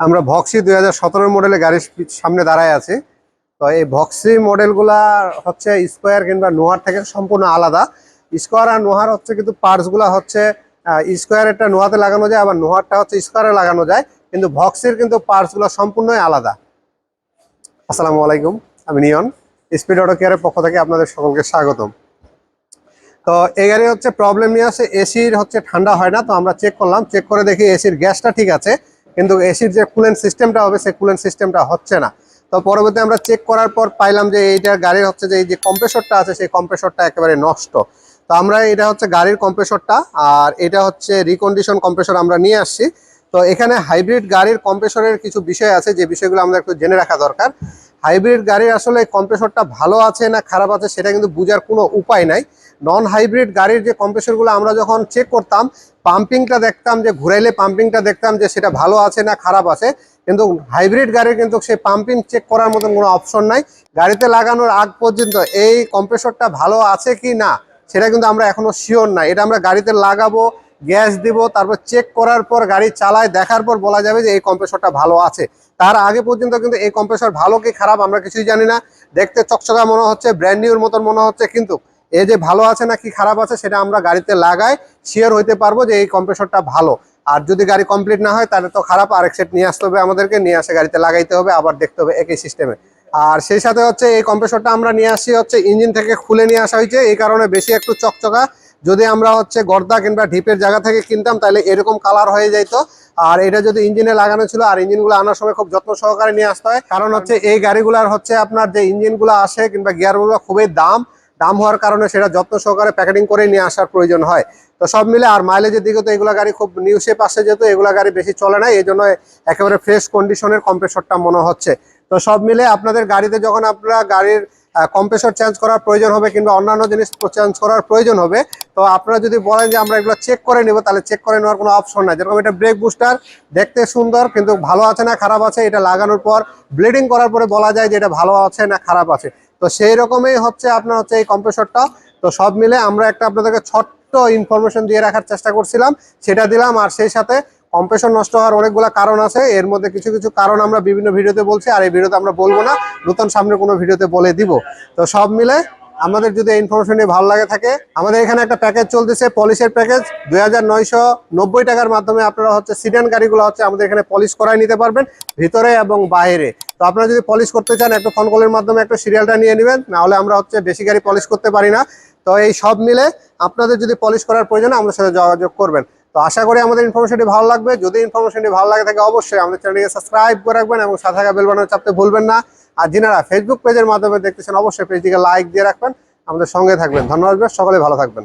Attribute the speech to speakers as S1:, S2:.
S1: আমরা ভক্সি দুই হাজার সতেরো মডেলের গাড়ির সামনে দাঁড়ায় আছি। তো এই ভক্সি মডেলগুলা হচ্ছে স্কোয়ার কিংবা নোহার থেকে সম্পূর্ণ আলাদা। স্কোয়ার আর নোহার হচ্ছে কিন্তু পার্টসগুলা হচ্ছে স্কোয়ার স্কোয়ারেরটা নোহাতে লাগানো যায়, আবার নোহারটা হচ্ছে স্কোয়ারে লাগানো যায়। কিন্তু ভক্সির কিন্তু পার্টসগুলো সম্পূর্ণই আলাদা। আসসালামু আলাইকুম, আমি নিয়ন। স্পিড অটো কেয়ারের পক্ষ থেকে আপনাদের সকলকে স্বাগতম। তো এই গাড়ি হচ্ছে প্রবলেম নিয়ে আসে এসির হচ্ছে ঠান্ডা হয় না, তো আমরা চেক করলাম। চেক করে দেখি এসির গ্যাসটা ঠিক আছে। কিন্তু এসির যে কুলেন্ট সিস্টেমটা হবে, সেই কুলেন্ট সিস্টেমটা হচ্ছে না। তো পরবর্তী আমরা চেক করার পর পাইলাম যে এইটা গাড়ির হচ্ছে যে এই যে কম্প্রেসরটা আছে, সেই কম্প্রেসরটা একেবারে নষ্ট। তো আমরা এটা হচ্ছে গাড়ির কম্প্রেসরটা আর এটা হচ্ছে রিকন্ডিশন কম্প্রেসর আমরা নিয়ে আসছি। তো এখানে হাইব্রিড গাড়ির কম্প্রেসরের কিছু বিষয় আছে, যে বিষয়গুলো আমরা একটু জেনে রাখা দরকার। হাইব্রিড গাড়ির আসলে কম্প্রেসরটা ভালো আছে না খারাপ আছে সেটা কিন্তু বোঝার কোনো উপায় নাই। নন হাইব্রিড গাড়ির যে কম্প্রেসরগুলো আমরা যখন চেক করতাম পাম্পিংটা দেখতাম যে, ঘুরাইলে পাম্পিংটা দেখতাম যে, সেটা ভালো আছে না খারাপ আছে। কিন্তু হাইব্রিড গাড়ির কিন্তু সেই পাম্পিং চেক করার মতন কোনো অপশন নাই। গাড়িতে লাগানোর আগ পর্যন্ত এই কম্প্রেসরটা ভালো আছে কি না, সেটা কিন্তু আমরা এখনও শিওর না এটা আমরা গাড়িতে লাগাবো গ্যাস দিব, তারপর চেক করার পর গাড়ি চালায়, দেখার পর বলা যাবে যে এই কম্প্রেসরটা ভালো আছে। তার আগে পর্যন্ত কিন্তু এই কম্প্রেসর ভালো কি খারাপ আমরা কিছুই জানি না। দেখতে চকচকা মনে হচ্ছে ব্র্যান্ড নিউর মতন মনে হচ্ছে, কিন্তু এ যে ভালো আছে না কি খারাপ আছে সেটা আমরা গাড়িতে লাগাই শিওর হইতে পারব যে এই কম্প্রেসরটা ভালো। আর যদি গাড়ি কমপ্লিট না হয়, তাহলে তো খারাপ আরেক সেট নিয়ে আসতে হবে আমাদেরকে, নিয়ে আসে গাড়িতে লাগাইতে হবে, আবার দেখতে হবে একই সিস্টেমে আর সেই সাথে হচ্ছে এই কম্প্রেসরটা আমরা নিয়ে আসছি হচ্ছে ইঞ্জিন থেকে খুলে নিয়ে আসা হয়েছে, এই কারণে বেশি একটু চকচকা। যদি আমরা হচ্ছে গর্দা কিংবা ঢিপের জায়গা থেকে কিনতাম, তাহলে এরকম কালার হয়ে যাইতো। আর এটা যদি ইঞ্জিনে লাগানো ছিল, আর ইঞ্জিনগুলো আনার সময় খুব যত্ন সহকারে নিয়ে আসতে হয়। কারণ হচ্ছে এই গাড়িগুলার হচ্ছে আপনার যে ইঞ্জিনগুলো আসে কিংবা গিয়ারগুলো খুবই দাম দাম হওয়ার কারণে সেটা যত্ন সহকারে প্যাকেটিং করে নিয়ে আসার প্রয়োজন হয়। তো সব মিলে আর মাইলেজের দিকে তো এগুলো গাড়ি খুব নিউ শেপ আসে যেহেতু, এগুলো গাড়ি বেশি চলে না এই জন্য একেবারে ফ্রেশ কন্ডিশনের কম্প্রেসরটা মনে হচ্ছে। তো সব মিলে আপনাদের গাড়িতে যখন আপনারা গাড়ির কম্প্রেসর চেঞ্জ করার প্রয়োজন হবে কিংবা অন্যান্য জিনিস চেঞ্জ করার প্রয়োজন হবে। তো আপনারা যদি বলেন যে আমরা এগুলো চেক করে নিব, তাহলে চেক করে নেওয়ার কোনো অপশন নাই। যেরকম এটা ব্রেক বুস্টার দেখতে সুন্দর কিন্তু ভালো আছে না খারাপ আছে, এটা লাগানোর পর ব্লিডিং করার পরে বলা যায় যে এটা ভালো আছে না খারাপ আছে। তো সেই রকমই হচ্ছে আপনার হচ্ছে এই কম্প্রেসরটা তো সব মিলে আমরা একটা আপনাদেরকে ছোট্ট ইনফরমেশন দিয়ে রাখার চেষ্টা করছিলাম, সেটা দিলাম আর সেই সাথে কম্প্রেসর নষ্ট হওয়ার অনেকগুলো কারণ আছে। এর মধ্যে কিছু কিছু কারণ আমরা বিভিন্ন ভিডিওতে বলছি, আর এই ভিডিওতে আমরা বলব না। নতুন সামনে কোনো ভিডিওতে বলে দিব। তো সব মিলে আমাদের যদি ইনফরমেশন ভালো লাগে থাকে, আমাদের এখানে একটা প্যাকেজ চলতেছে পলিশের প্যাকেজ দুই হাজার নয়শো নব্বই টাকার মাধ্যমে আপনারা হচ্ছে সিডান গাড়িগুলো হচ্ছে আমাদের এখানে পলিশ করাই নিতে পারবেন, ভিতরে এবং বাইরে। তো আপনারা যদি পলিশ করতে চান, একটা ফোন কলের মাধ্যমে একটা সিরিয়ালটা নিয়ে নেবেন, নাহলে আমরা হচ্ছে বেশি গাড়ি পলিশ করতে পারি না। তো এই সব মিলে আপনাদের যদি পলিশ করার প্রয়োজন আমাদের সাথে যোগাযোগ করবেন। তো আশা করি আমাদের ইনফরমেশনটি ভালো লাগবে। যদি ইনফরমেশনটি ভালো লাগে থাকে অবশ্যই আমাদের চ্যানেলকে সাবস্ক্রাইব করে রাখবেন এবং সাথে থাকা বেলবানো চাপতে ভুলবেন না। আর যিনারা ফেসবুক পেজের মাধ্যমে দেখতেছেন, অবশ্যই পেজটিকে লাইক দিয়ে রাখবেন। আমাদের সঙ্গে থাকবেন। ধন্যবাদ, সকলে ভালো থাকবেন।